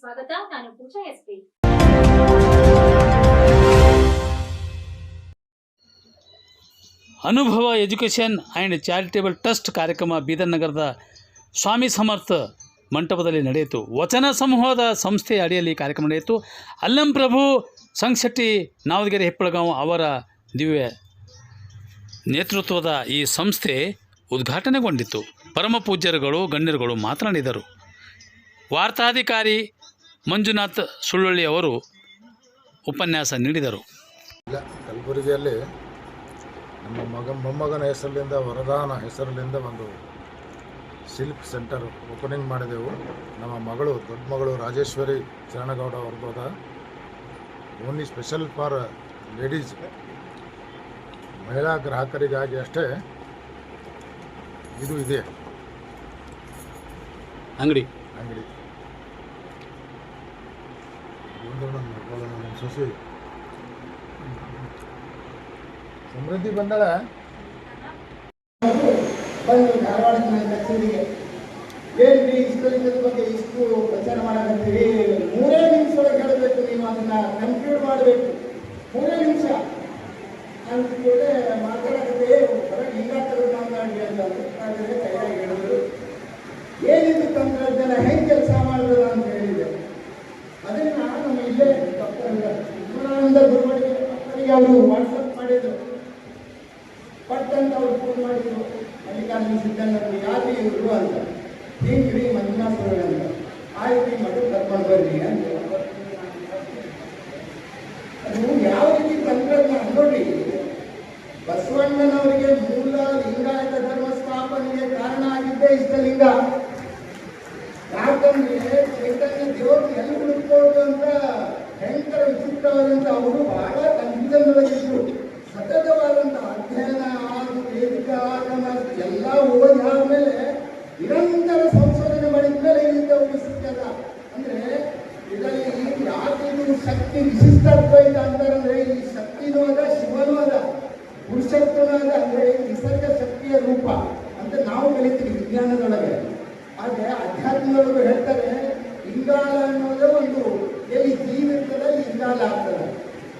ಸ್ವಾಗತ. ನಾನು Pooja SP Anubhava education and charitable trust ಕಾರ್ಯಕ್ರಮ ಬೀದರ್ ನಗರದ ಸ್ವಾಮಿ ಸಮರ್ಥ ಮಂಟಪದಲ್ಲಿ ನಡೆಯಿತು. ವಚನ ಸಮೂಹದ ಸಂಸ್ಥೆಯ ಅಡಿಯಲ್ಲಿ ಕಾರ್ಯಕ್ರಮ ನಡೆಯಿತು. ಅಲ್ಲಂ ಪ್ರಭು ಸಂಗಶೆಟ್ಟಿ ನಾವದಗೆರೆ ಹೆಪ್ಪಳಗಾಂವ್ ಅವರ ದಿವ್ಯ ನೇತೃತ್ವದ ಈ ಸಂಸ್ಥೆ ಉದ್ಘಾಟನೆಗೊಂಡಿತು. ಪರಮ ಪೂಜ್ಯರುಗಳು, ಗಣ್ಯರುಗಳು ಮಾತನಾಡಿದರು. ವಾರ್ತಾಧಿಕಾರಿ ಮಂಜುನಾಥ್ ಸುಳ್ಳೊಳ್ಳಿ ಅವರು ಉಪನ್ಯಾಸ ನೀಡಿದರು. ಕಲಬುರಗಿಯಲ್ಲಿ ನಮ್ಮ ಮಗ ಮೊಮ್ಮಗನ ಹೆಸರಿನಿಂದ ವರದಾನ ಹೆಸರಿನಿಂದ ಒಂದು ಸಿಲ್ಕ್ ಸೆಂಟರ್ ಓಪನಿಂಗ್ ಮಾಡಿದೆವು. ನಮ್ಮ ಮಗಳು ದೊಡ್ಡ ಮಗಳು ರಾಜೇಶ್ವರಿ ಚರಣಗೌಡ ಅವ್ರದ್ದು ಓನ್ಲಿ ಸ್ಪೆಷಲ್ ಫಾರ್ ಲೇಡೀಸ್. ಮಹಿಳಾ ಗ್ರಾಹಕರಿಗಾಗಿ ಅಷ್ಟೇ ಇದು ಇದೆ. ಅಂಗಡಿ. ಅಂಗಡಿ ಮಗಳು ಸೊಸೆ ಸಮೃದ್ಧಿ ಬಂದಳ? ನನ್ನ ಕಚೇರಿಗೆ. ಏನ್ರಿ ಇಷ್ಟಲಿಂಗದ ಬಗ್ಗೆ ಇಷ್ಟು ಪ್ರಚಾರ ಮಾಡಕತ್ತೀರಿ ಮೂರೇ ನಿಮಿಷ ಒಳಗೆ ಹೇಳಬೇಕು ನೀವು ಅದನ್ನ ಕಂಪ್ಯೂಟ್ ಮಾಡಬೇಕು ಮೂರೇ ನಿಮಿಷ ಅಂತ ಕೂಡಲೇ ಮಾತಾಡಕತ್ತೆ ಹೊರಗೆ ಹಿಂಗಾಗ್ತದೆ ಮಾತಾಡಿ ಅಂತಂದ್ರು ಆದರೆ ಕೈಯಾಗಿ ಹೇಳಿದ್ರು ಏನಿದು ತಂತ್ರಜ್ಞಾನ ಹೆಂಗೆ ಕೆಲಸ ಮಾಡಿದ್ರು ಅಂತ ಹೇಳಿದೆ ಅದನ್ನ ನಮ್ಮ ಇಲ್ಲೇ ಡಾಕ್ಟರ್ ವಿಮಲಾನಂದ ಗುರುಗಳಿಗೆ ಡಾಕ್ಟರಿಗೆ ಅವರು ವಾಟ್ಸಪ್ ಮಾಡಿದ್ರು. ಪಟ್ ಅಂತ ಅವ್ರು ಫೋನ್ ಮಾಡಿದ್ರು. ಮಲ್ಲಿಕಾರ್ಜುನ ಸಿದ್ಧಾಂತ ಯಾರು ಇವರು ಅಂತ? ಹಿಂಗ್ರಿ ಮಂಜುನಾಥ್ ಸರ್ ಅಂತ. ಆಯ್ತು ಮಠಕ್ಕೆ ಕರ್ಕೊಂಡು ಬರ್ರಿ ಅಂತ. ಅದು ಯಾವ ರೀತಿ ತಂತ್ರಜ್ಞಾನ ನೋಡ್ರಿ, ಬಸವಣ್ಣನವರಿಗೆ ಮೂಲ ಲಿಂಗಾಯತ ಧರ್ಮ ಸ್ಥಾಪನೆಗೆ ಕಾರಣ ಆಗಿದ್ದೇ ಇಷ್ಟಲಿಂಗ. ಇದು ಶಕ್ತಿ ವಿಶಿಷ್ಟ ಅದ್ವೈತ ಅಂತಾರಂದ್ರೆ ಈ ಶಕ್ತಿನೂ ಅದ ಶಿವನೂ ಅದ ಪುರುಷತ್ವನೂ ಅದ ಅಂದ್ರೆ ನಿಸರ್ಗ ಶಕ್ತಿಯ ರೂಪ ಅಂತ ನಾವು ಕಲಿತೀವಿ ವಿಜ್ಞಾನದೊಳಗೆ. ಆದ್ರೆ ಅಧ್ಯಾತ್ಮದೊಳಗೆ ಹೇಳ್ತಾರೆ, ಇಂಗಾಲ ಅನ್ನೋದೇ ಒಂದು ಎಲ್ಲಿ ಜೀವ ಇರ್ತದೆ ಅಲ್ಲಿ ಇಂಗಾಲ ಆಗ್ತದೆ.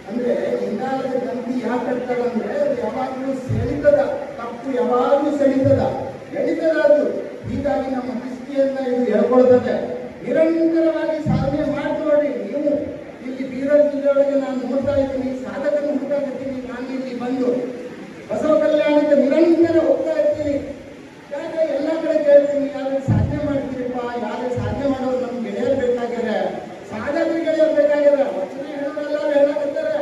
ಅಂದ್ರೆ ಇಂಗಾಲದ ಗಂಧಿ ಯಾಕೆ ಇರ್ತದ ಅಂದ್ರೆ ಅದು ಯಾವಾಗಲೂ ಸೆಳಿತದ ತಪ್ಪು ಯಾವಾಗಲೂ ಸೆಳಿತದ. ಎಳಿತದ ಅದು ಹೀಗಾಗಿ ನಮ್ಮ ದೃಷ್ಟಿಯನ್ನ ಇದು ಹೇಳ್ಕೊಳ್ತದೆ. ನಿರಂತರವಾಗಿ ಸಾಧನೆ ಮಾಡಿ ಬೀದರ್ ಜಿಲ್ಲೆಯೊಳಗೆ ನಾನು ನೋಡ್ತಾ ಇದ್ದೀನಿ ಸಾಧಕನ ಇರ್ತೀನಿ, ನಾನು ಇಲ್ಲಿ ಬಂದು ಬಸವ ಕಲ್ಯಾಣಕ್ಕೆ ನಿರಂತರ ಹೋಗ್ತಾ ಇರ್ತೀನಿ. ಯಾಕೆ ಎಲ್ಲ ಕಡೆ ಕೇಳ್ತೀನಿ, ಯಾರು ಸಾಧನೆ ಮಾಡ್ತೀರಪ್ಪ, ಯಾರು ಸಾಧನೆ ಮಾಡೋರು ನಮ್ಗೆ ಗೆಳೆಯರು ಬೇಕಾಗ್ಯಾರ, ಸಾಧಕರು ಗೆಳೆಯರು ಬೇಕಾಗ್ಯಾರ. ವಚನ ಹೇಳೋದಲ್ಲ ಹೇಳಕತ್ತಾರೆ.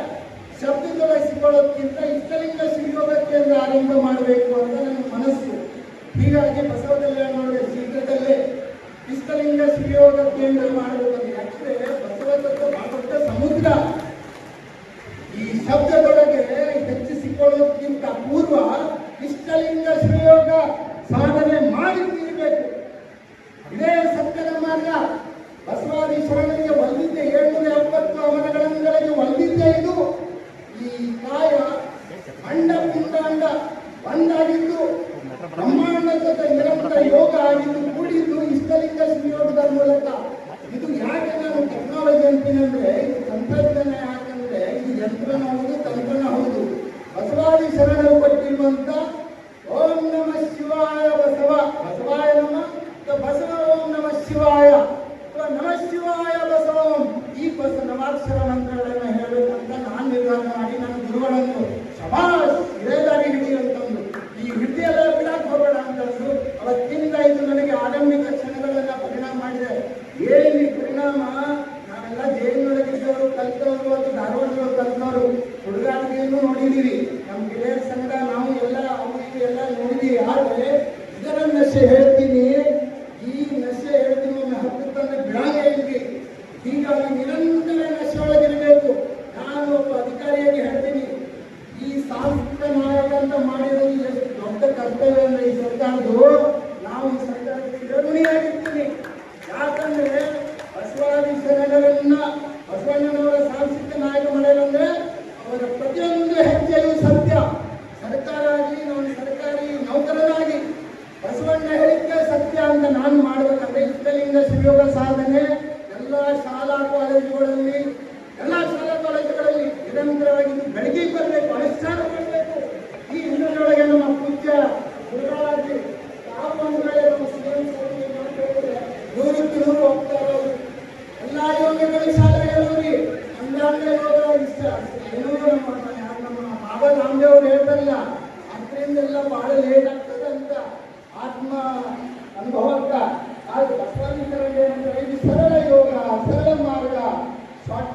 ಶಬ್ದದೊಳಗೆ ಸಿಕ್ಕೊಳ್ಳೋದಕ್ಕಿಂತ ಇಷ್ಟಲಿಂಗ ಸಿಗೋದಕ್ಕೆ ಅಂತ ಆರಂಭ ಮಾಡಬೇಕು ಅಂತ ನನ್ನ ಮನಸ್ಸು. ಹೀಗಾಗಿ ಬಸವ ಕಲ್ಯಾಣ ಶೀಘ್ರದಲ್ಲೇ ಇಷ್ಟಲಿಂಗ ಸಿಗೋದಕ್ಕೆ ಮಾಡಬೇಕು ಮಾಡಬೇಕಂತ ಯಾಕಂದ್ರೆ ಬಸವ ತತ್ವ ಸಮುದ್ರ ಈ ಶಬ್ದದೊಳಗೆ ಹೆಚ್ಚಿಸಿಕೊಳ್ಳೋದಕ್ಕಿಂತ ಪೂರ್ವ ಇಷ್ಟಲಿಂಗ ಶ್ರೇಯೋಗ ಸಾಧನೆ ಮಾಡಿ ತೀರಬೇಕು. ಇದೇ ಸತ್ಯದ ಮಾರ್ಗ ಬಸವಾದಿ ಶರಣರಿಗೆ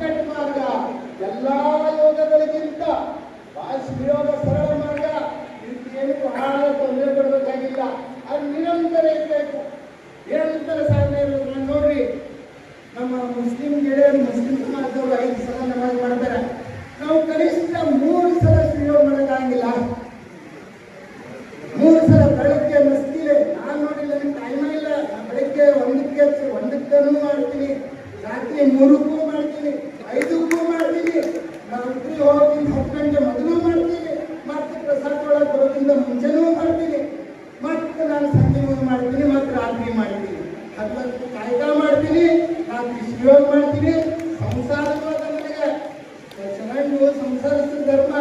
ಮಾರ್ಗ. ಎಲ್ಲಾ ಯೋಗಗಳಿಗಿಂತ ವಾಯುಯೋಗ ಸರಳ ಮಾರ್ಗ ಇದಕ್ಕೇನು ಬಹಳ ತೊಂದರೆ ಕೊಡಬೇಕಾಗಿಲ್ಲ ಅದು ನಿರಂತರ ಇರಬೇಕು ನಿರಂತರ ಸಾಧನೆ ಇರಬೇಕು ನಾನು ನೋಡ್ರಿ ನಮ್ಮ ಮುಸ್ಲಿಂ ಗೆಳೆಯರು ಮುಸ್ಲಿಂ ಸಮಾಜದವರು ಐದು ಸಲ ನಮಾಜ್ ಮಾಡ್ತಾರೆ ನಾವು ಕನಿಷ್ಠ ಮೂರು ಸಲ ಶ್ರೀಯೋಗ ಮಾಡೋಕ್ಕಾಗಿಲ್ಲ ಮೂರು ಸಲ ಬೆಳಗ್ಗೆ ಮಸ್ತಿಲೆ ನಾನು ನೋಡಿಲ್ಲ ನನಗೆ ಟೈಮ ಇಲ್ಲ ನಾನ್ ಬೆಳಗ್ಗೆ ಒಂದಕ್ಕೆ ಒಂದಕ್ಕೂ ಮಾಡ್ತೀನಿ ರಾತ್ರಿ ಮೂರಕ್ಕೂ ಮಾಡ್ತೀನಿ ಐದಕ್ಕೂ ಮಾಡ್ತೀನಿ ರಾತ್ರಿ ಹೋಗಿಂದ ಹತ್ತು ಗಂಟೆ ಮೊದಲು ಮಾಡ್ತೀನಿ ಮತ್ತೆ ಪ್ರಸಾದ ಒಳಗೆ ಬರೋದ್ರಿಂದ ಮುಂಚೆನೂ ಮಾಡ್ತೀನಿ ಮತ್ತೆ ನಾನು ಸಂಜೆ ಮುಂದೆ ಮಾಡ್ತೀನಿ ಮತ್ತೆ ರಾತ್ರಿ ಮಾಡ್ತೀನಿ ಅದು ಕಾಯ್ದ ಮಾಡ್ತೀನಿ, ರಾತ್ರಿ ಶಿವಯೋಗ ಮಾಡ್ತೀನಿ. ಸಂಸಾರ ನನಗೆ ಚೆನ್ನಾಗಿ ಸಂಸಾರಸ್ಥ ಧರ್ಮ.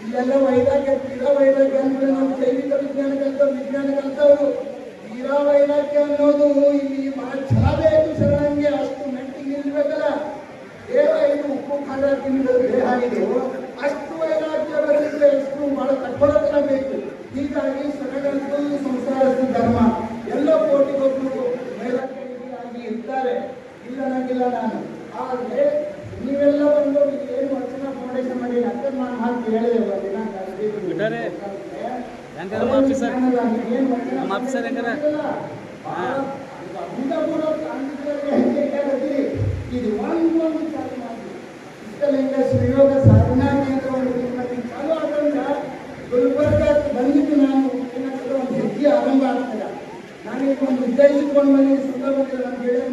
ಇಲ್ಲೆಲ್ಲ ವೈರಾಗ್ಯ, ತೀರಾ ವೈರಾಗ್ಯ ಅಂದ್ರೆ ನಾವು ಜೈವಿಕ ವಿಜ್ಞಾನ ಕಲ್ತವ್ರು ವಿಜ್ಞಾನ ಕಲ್ತವ್ರು ತೀರಾ ವೈರಾಗ್ಯ ಅನ್ನೋದು ಇಲ್ಲಿ ಬಹಳ ಛಲ ಬೇಕು ಶರಣಂಗೆ ಅಷ್ಟು ಮೆಟ್ಟಿಗೆ ನಿಲ್ಬೇಕಲ್ಲ ದೇಹ ಇದು ಉಪ್ಪು ಖಾರ ತಿನ್ನೋದು ದೇಹ ಇದು ಅಷ್ಟು ವೈರಾಗ್ಯ ಬರಲಿಕ್ಕೆ ಎಷ್ಟು ಬಹಳ ಕಠೋರತನ ಬೇಕು ಹೀಗಾಗಿ ಶರಣಂತೂ ಸಂಸಾರಸ್ಥ ಧರ್ಮ ಎಲ್ಲ ಕೋಟಿಗೊಬ್ಬರು ಮೇಲಕ್ಕಾಗಿ ಇರ್ತಾರೆ ಇಲ್ಲ ನಂಗಿಲ್ಲ ನಾನು ಆದರೆ ನೀವೆಲ್ಲ ಬಂದು ಏನು ವಚನ ಫೌಂಡೇಶನ್ ಮಾಡಿ ಅಕ್ಕ ನಾನು ಹಾಕಿ ಹೇಳಿದೆ ಒಂದು ದಿನ ಬಿಟ್ಟಾರೆ? ಹೆಂಗಾರ ಏನು ಮಾಫಿ ಸರ್? ನಮ್ಮ ಆಫೀಸರ್ ಹೆಂಗಾರ? ಶ್ರೀಯೋಗ ಸಾಧನಾ ಕೇಂದ್ರವನ್ನು ಬಂದಿದ್ದು ನಾನು ಒಂದು ಆರಂಭ ಆಗ್ತದೆ ನಾನೀಗ ಒಂದು ಉದ್ದೇಶಿಸ್ಕೊಂಡು ಬಂದಿದ್ದು ನಮ್ಮ ಗೆಳೆಯರು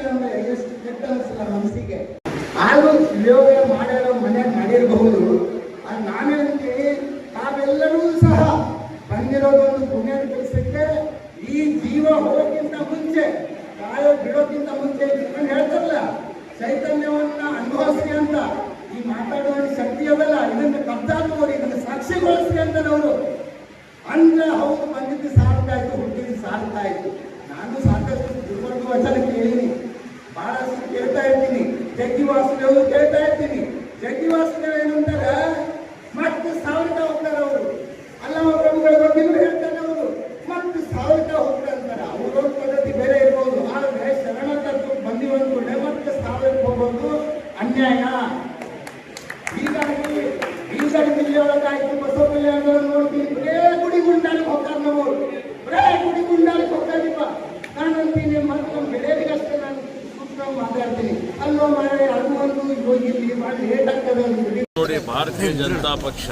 ಜೀವ ಹೋಗೋಕ್ಕಿಂತ ಮುಂಚೆ ಕಾಯ ಬಿಡೋಕ್ಕಿಂತ ಮುಂಚೆ ಇಟ್ಕೊಂಡು ಹೇಳ್ತಾರಲ್ಲ, ಚೈತನ್ಯವನ್ನ ಅನುಭವಿಸ್ರಿ ಅಂತ. ಈ ಮಾತಾಡುವ ಶಕ್ತಿ ಅದಲ್ಲ, ಇದನ್ನ ಕಬ್ಜಾ ಇದನ್ನು ಸಾಕ್ಷಿಗೊಳಿಸ್ರಿ ಅಂತಾರೆ ಅವರು ಅಂದ್ರೆ ಹೌದು, ಬಂದಿದ್ದು ಸಾರ್ತಾಯ್ತು ಹುಟ್ಟಿದ್ದು ಸಾರ್ತಾಯ್ತು ನಾನು ಸಾಕಷ್ಟು ಗುರುವರ್ಗ ವಚನ ಕೇಳಿನಿ ಬಹಳಷ್ಟು ಕೇಳ್ತಾ ಇರ್ತೀನಿ ಜಗ್ಗಿ ವಾಸುದೇವ್ ಕೇಳ್ತಾ ಇರ್ತೀನಿ ಜಗ್ಗಿ ವಾಸುದೇವ್ ಏನಂತಾರ ಮತ್ತೆ ಸಾವಿರಕ ಹೋಗ್ತಾರೆ ಅವರು ಅಲ್ಲ ಪ್ರಭುಗಳ ಬಗ್ಗೆನೂ ಹೇಳ್ತಾರೆ ಅವರು ಮತ್ತೆ ಸಾವಿರಕ ಹೋಗ್ತಾರೆ ಅಂತಾರೆ ಅವ್ರವ್ರ ಪದ್ಧತಿ ಬೇರೆ ಇರ್ಬೋದು ಆದ್ರೆ ಶರಣ ತತ್ವ ಬಂದಿವ ಅಂದ್ಕೊಂಡೆ ಮತ್ತೆ ಸಾವಿರಕ್ಕೆ ಹೋಗೋದು ಅನ್ಯಾಯ ಹೀಗಾಗಿ ಬೀದರ್ ಜಿಲ್ಲೆಯೊಳಗಾಯ್ತು ಬಸವ ಕಲ್ಯಾಣದೊಳಗೆ ನೋಡ್ತೀನಿ ಬರೇ ಗುಡಿ ಗುಂಡಾಲಿಗೆ ಹೋಗ್ತಾರೆ ನಮ್ಮವ್ರು. ಬರೇ ಗುಡಿ ಗುಂಡಾಲಿಗೆ ಹೋಗ್ತಾರಿಪ್ಪ ನಾನು ಅಂತೀನಿ ಮತ್ತೆ ನಮ್ಮ ಗೆಳೆಯರಿಗಷ್ಟೇ ನಾನು ಸೂಕ್ಷ್ಮ ಮಾತಾಡ್ತೀನಿ. ಅಲ್ಲೋ ಮಾಡಿ ಅದು ಒಂದು ಹೋಗಿಲ್ಲಿ ಮಾಡಿ ಲೇಟ್ ಆಗ್ತದೆ ಅಂತ ನೋಡಿ ಭಾರತೀಯ ಜನತಾ ಪಕ್ಷ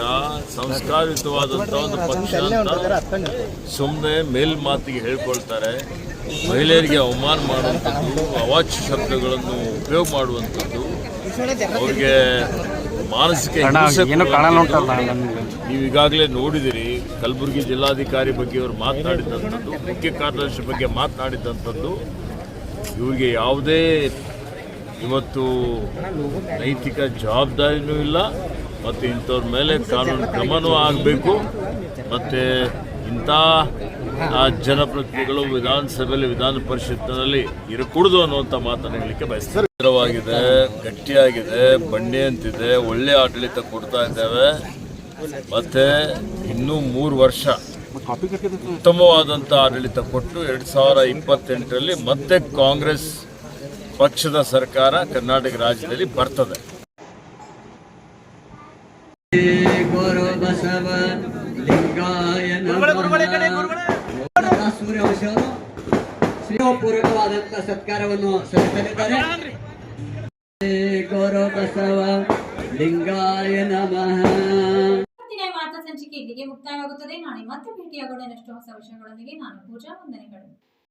ಸಂಸ್ಕಾರಯುತವಾದಂಥ ಒಂದು ಪಕ್ಷ ಅಂತ ಸುಮ್ಮನೆ ಮೇಲ್ಮಾತಿಗೆ ಹೇಳ್ಕೊಳ್ತಾರೆ. ಮಹಿಳೆಯರಿಗೆ ಅವಮಾನ ಮಾಡುವಂಥದ್ದು ಅವಾಚ್ಯ ಶಬ್ದಗಳನ್ನು ಉಪಯೋಗ ಮಾಡುವಂಥದ್ದು. ಅವ್ರಿಗೆ ಮಾನಸಿಕ. ನೀವು ಈಗಾಗಲೇ ನೋಡಿದಿರಿ ಕಲಬುರಗಿ ಜಿಲ್ಲಾಧಿಕಾರಿ ಬಗ್ಗೆ ಇವರು ಮಾತನಾಡಿದಂಥದ್ದು ಮುಖ್ಯ ಕಾರ್ಯದರ್ಶಿ ಬಗ್ಗೆ ಮಾತನಾಡಿದಂಥದ್ದು ಇವರಿಗೆ ಯಾವುದೇ ಇವತ್ತು ನೈತಿಕ ಜವಾಬ್ದಾರಿನೂ ಇಲ್ಲ ಮತ್ತು ಇಂಥವ್ರ ಮೇಲೆ ಕಾನೂನು ಕ್ರಮನೂ ಆಗಬೇಕು ಮತ್ತು ಇಂಥ ಆ ಜನಪ್ರತಿನಿಧಿಗಳು ವಿಧಾನಸಭೆಯಲ್ಲಿ ವಿಧಾನ ಪರಿಷತ್ತಿನಲ್ಲಿ ಇರಕೂಡದು ಅನ್ನುವಂಥ ಮಾತನ್ನು ಹೇಳಲಿಕ್ಕೆ ಬಯಸ್ತಾರೆ. ಗಟ್ಟಿಯಾಗಿದೆ ಬಂಡೆ ಅಂತಿದೆ, ಒಳ್ಳೆ ಆಡಳಿತ ಕೊಡ್ತಾ ಇದ್ದೇವೆ. ಮತ್ತೆ ಇನ್ನೂ ಮೂರು ವರ್ಷ ಉತ್ತಮವಾದಂಥ ಆಡಳಿತ ಕೊಟ್ಟು ಎರಡು ಸಾವಿರ ಇಪ್ಪತ್ತೆಂಟರಲ್ಲಿ ಮತ್ತೆ ಕಾಂಗ್ರೆಸ್ ಪಕ್ಷದ ಸರ್ಕಾರ ಕರ್ನಾಟಕ ರಾಜ್ಯದಲ್ಲಿ ಬರ್ತದೆ. ಗುರು ಸ್ನೇಹಪೂರ್ವಕವಾದಂತಹ ಸತ್ಕಾರವನ್ನು ಸಲ್ಲಿಸಲಿದ್ದಾರೆ. ಗೌರವ ಬಸವ, ಲಿಂಗಾಯ ನಮಃ. ಸಂಚಿಕೆ ಇಲ್ಲಿಗೆ ಮುಕ್ತಾಯವಾಗುತ್ತದೆ. ನಾಳೆ ಮತ್ತೆ ಭೇಟಿಯಾಗೋಣ. ಹೊಸ ವಿಷಯಗಳೊಂದಿಗೆ ನಾನು ಪೂಜಾ ವಂದನೆಗಳು.